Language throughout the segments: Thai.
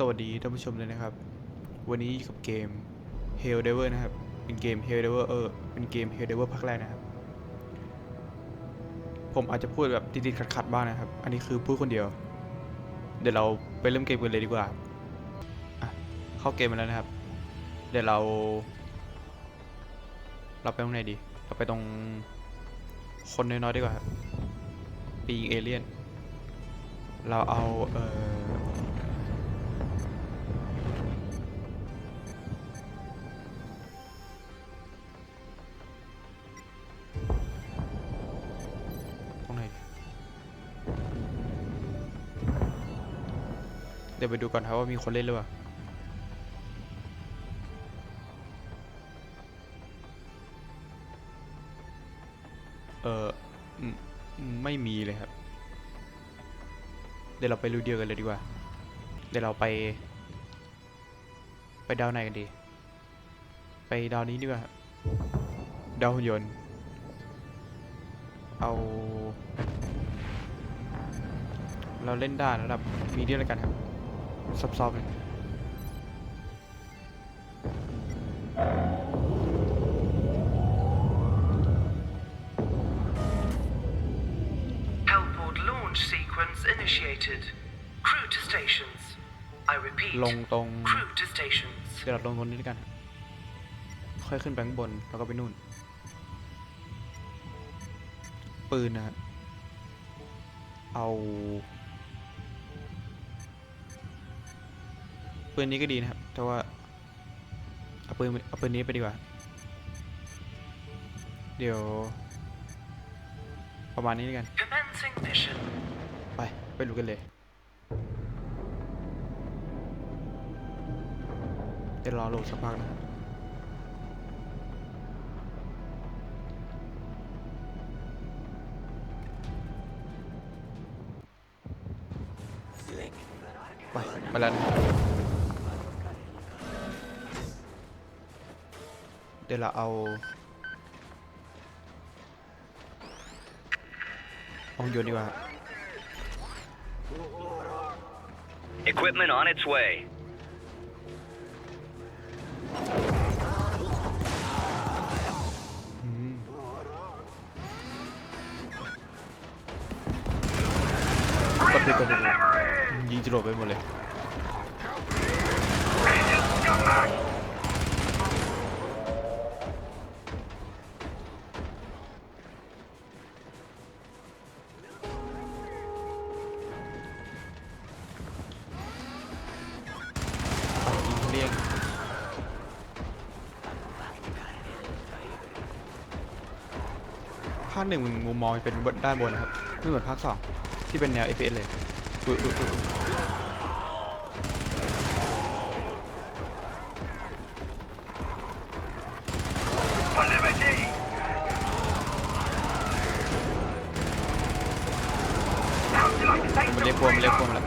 สวัสดีท่านผู้ชมเลยนะครับ วันนี้อยู่กับเกม Hell Diver นะครับ เป็นเกม Hell Diver เออเป็นเกม Hell Diver ภาคแรกนะครับ ผมอาจจะพูดแบบติดๆขัดๆบ้างนะครับ อันนี้คือพูดคนเดียว เดี๋ยวเราไปเริ่มเกมกันเลยดีกว่าอะเข้าเกมมาแล้วนะครับ เดี๋ยวเรา เราไปตรงไหนดี เราไปตรงคนน้อยๆดีกว่าครับปีเอเลียน เราเอาเออ ดี๋ยวไปดูก่อนครับว่ามีคนเล่นหรือเปล่าเอออืมอืมไม่มีเลยครับ เดี๋ยวเราไปรูเดียวกันเลยดีกว่า เดี๋ยวเราไป ไปดาวไหนกันดี ไปดาวนี้ดีกว่าดาวหุ่นยนต์ เอา เราเล่นด่านระดับมีเดียแล้วกันครับ ซอบๆเลย Hellport launch sequence initiated. Crew to stations. I repeat. ลงตรง Crew to stations. เดี๋ยวเราลงตรงนี้แล้วกันครับค่อยขึ้นไปข้างบน แล้วก็ไปนู่น ปืนนะครับเอา ปืนนี้ก็ดีนะครับ แต่ว่าเอาปืนเอาปืนนี้ไปดีกว่า เดี๋ยว ประมาณนี้กัน ไป ไปดูกันเลย เดี๋ยวรอโหลดสักพักนะไปไปแล้วนะ เดี๋ยวเราเอา เอาหุ่นยนต์ดีกว่า Equipment on its way. อืมกดผิดกดผิดยิงจรวดไปหมดเลยยิงเาคหนึ่งมุมมองเป็นบนด้านบนนะครับไม่เหมือนภาคสองที่เป็นแนว FPS เลยอุ๊ยอุ๊ยอุ๊ยมันเล็กพวงมันเล็กพวงแล้ว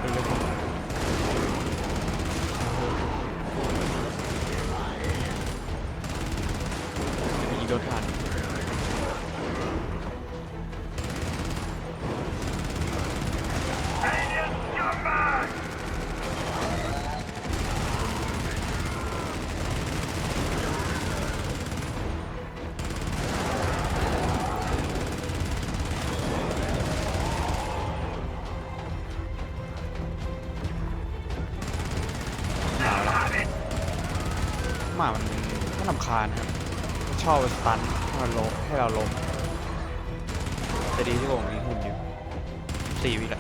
าลำคาญครับชอบสตันให้มันล้มให้เราลงแต่ดีที่ผมมีหุ่นอยู่สี่วิละ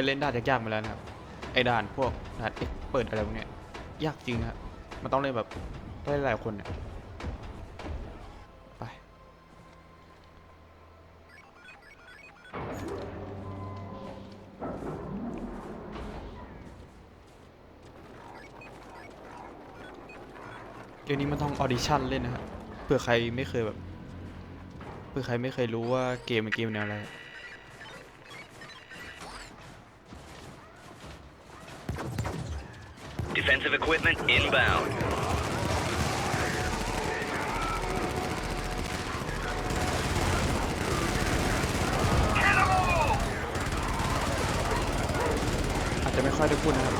ยเล่นด่านยากๆมาแล้วนะครับ ไอ้ด่านพวกด่านเอ็กเปิดอะไรพวกเนี้ยยากจริงนะครับมันต้องเล่นแบบต้หลายคนเนี่ยไปโเกมนี้มันต้องออดิชั่นเล่นนะครับเผื่อใครไม่เคยแบบเผื่อใครไม่เคยรู้ว่าเกมเป็นเกมแนวอะไร Defensive equipment inbound. อาจจะไม่ค่อยได้พูดนะครับ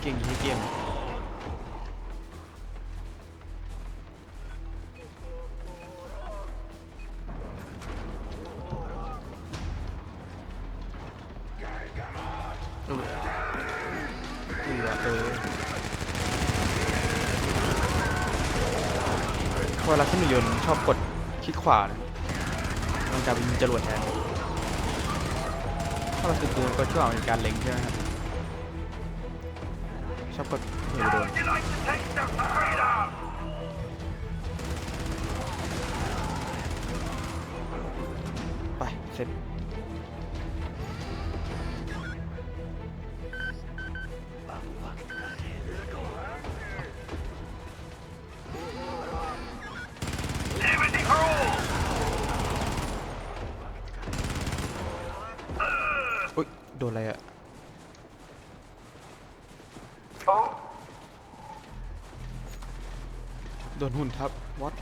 เก่งที่เกม นี่ว่ะเวลาขึ้นยนต์ชอบกดคลิกขวานะมันกลายเป็นจรวดแทนถ้าเราคือปืนก็ช่วยเป็นการเล็งใช่ไหมครับ ชอบกดเหนียวโดนไป เสร็จ นอะไรอะโดนหุ่นทับวอต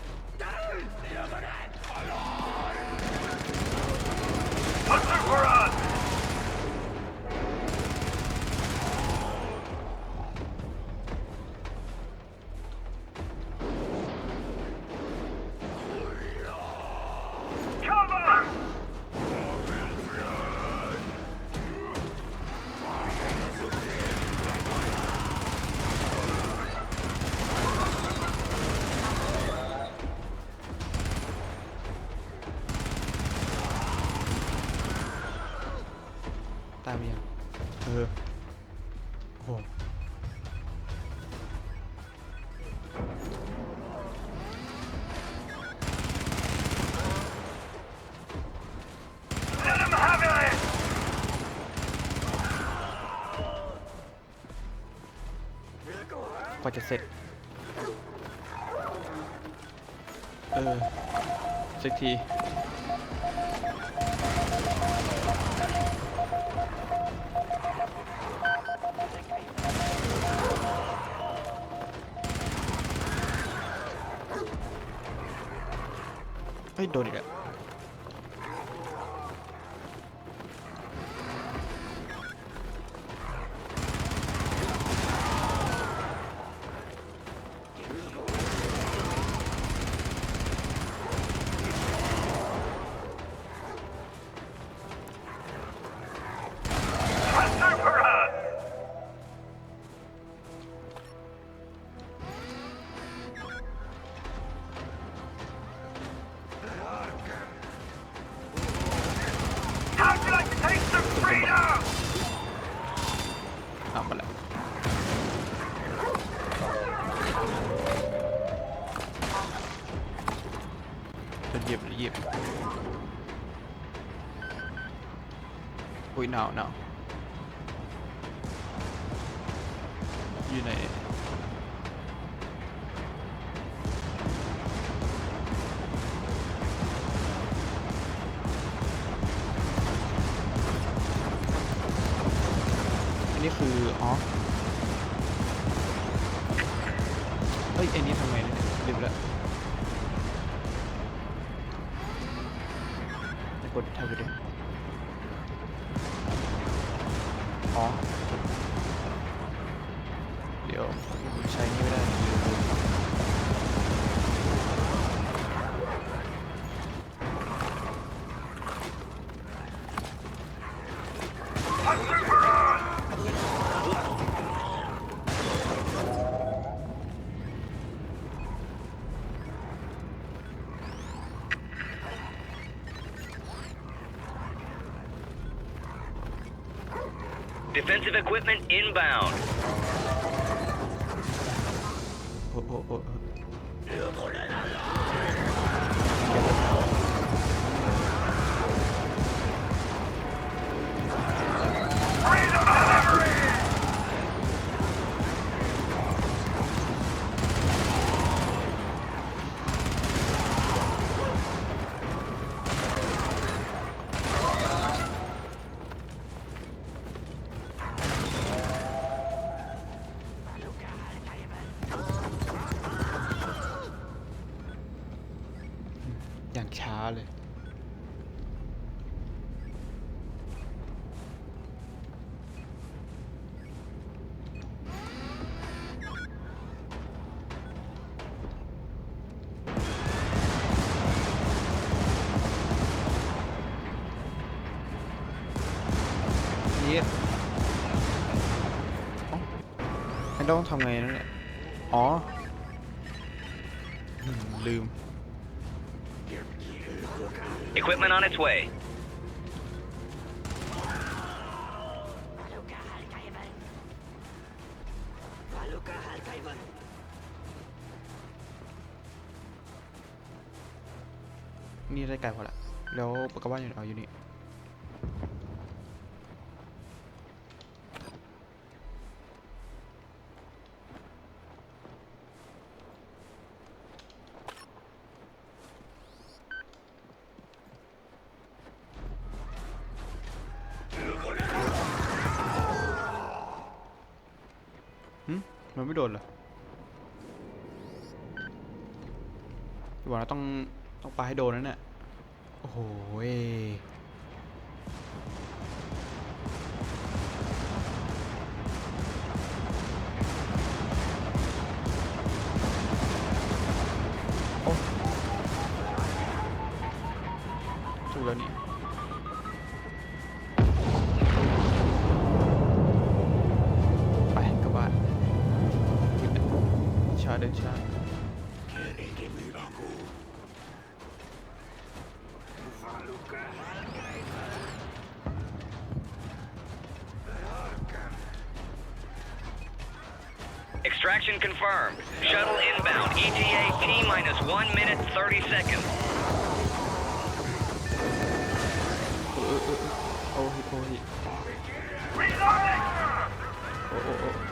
ตายไปยังเออโห Let him have it! กว่าจะเสร็จ เออ สักที เฮ้ยโด ทำไปแล้วจะเหยียบเหยียบอุ้ยหนาวหนาวอยู่ไหน อันนี้คืออ๋อเฮ้ยอ้นี่ทำไงเนี่ยลืมไปแล้วจะกดทำไปดิอ๋อเดี๋ยวใช้นี่ไม่ได้ 'Defensive equipment inbound. ต้องทำไงนั่นแหละอ๋ออืมลืม Equipment on its way. นี่ได้ไกลพอละ แล้วปากกาบ้านอยู่ไหนเอาอยู่นี่ มันไม่โดนเหรอพี่บอกเราต้องต้องปาให้โดนนั่นแหละโอ้โหยโอ้ถูกแล้วนี่ Extraction confirmed. Shuttle inbound. ETA T minus 1 minute 30 seconds. เออเออเออโอ้ยโอ้ยโอ้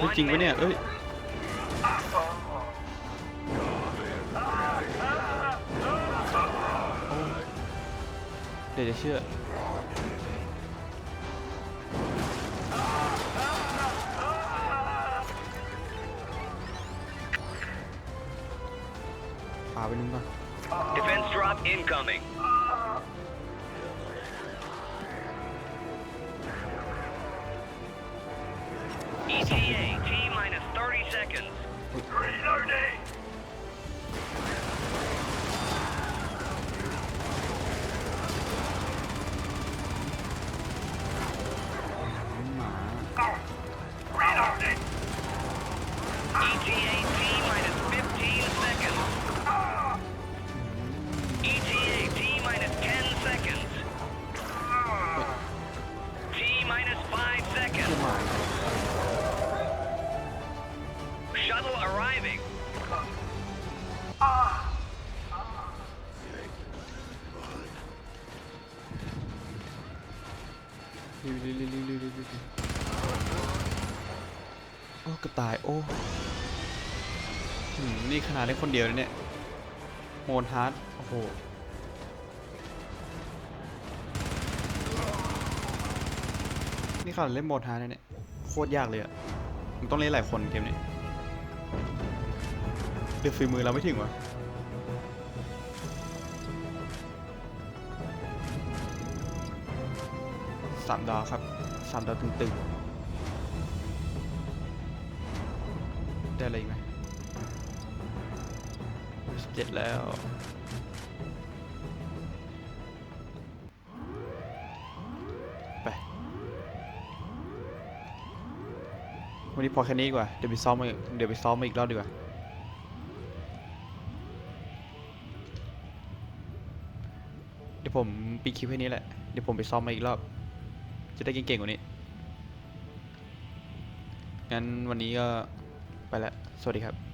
ฮ้ย1จริงปะเนี่ย minute. เอ้ยโอ้เดี๋ยวจะเชื่อพาไปนึงก่อน Defense drop incoming. ETA T minus 30 seconds. Reloading. ตาย โอ้หืมนี่ขนาดเล่นคนเดียวเลยเนี่ยโมนฮาร์ดโอ้โหนี่ขนาดเล่นโมนฮาร์ดเนี่ยโคตรยากเลยอะมันต้องเล่นหลายคนเกมนี้เดือดฝีมือเราไม่ถึงวะสามดาวครับสามดาวตึงๆ จ็ดแล้ว ไป วันนี้พอแค่นี้ดีกว่า เดี๋ยวไปซ้อมมาเดี๋ยวไปซ้อมมาอีกรอบดีกว่า เดี๋ยวผมปีคลิปแค่นี้แหละ เดี๋ยวผมไปซ้อมมาอีกรอบ จะได้เก่งๆกว่านี้ งั้นวันนี้ก็ไปแล้วสวัสดีครับ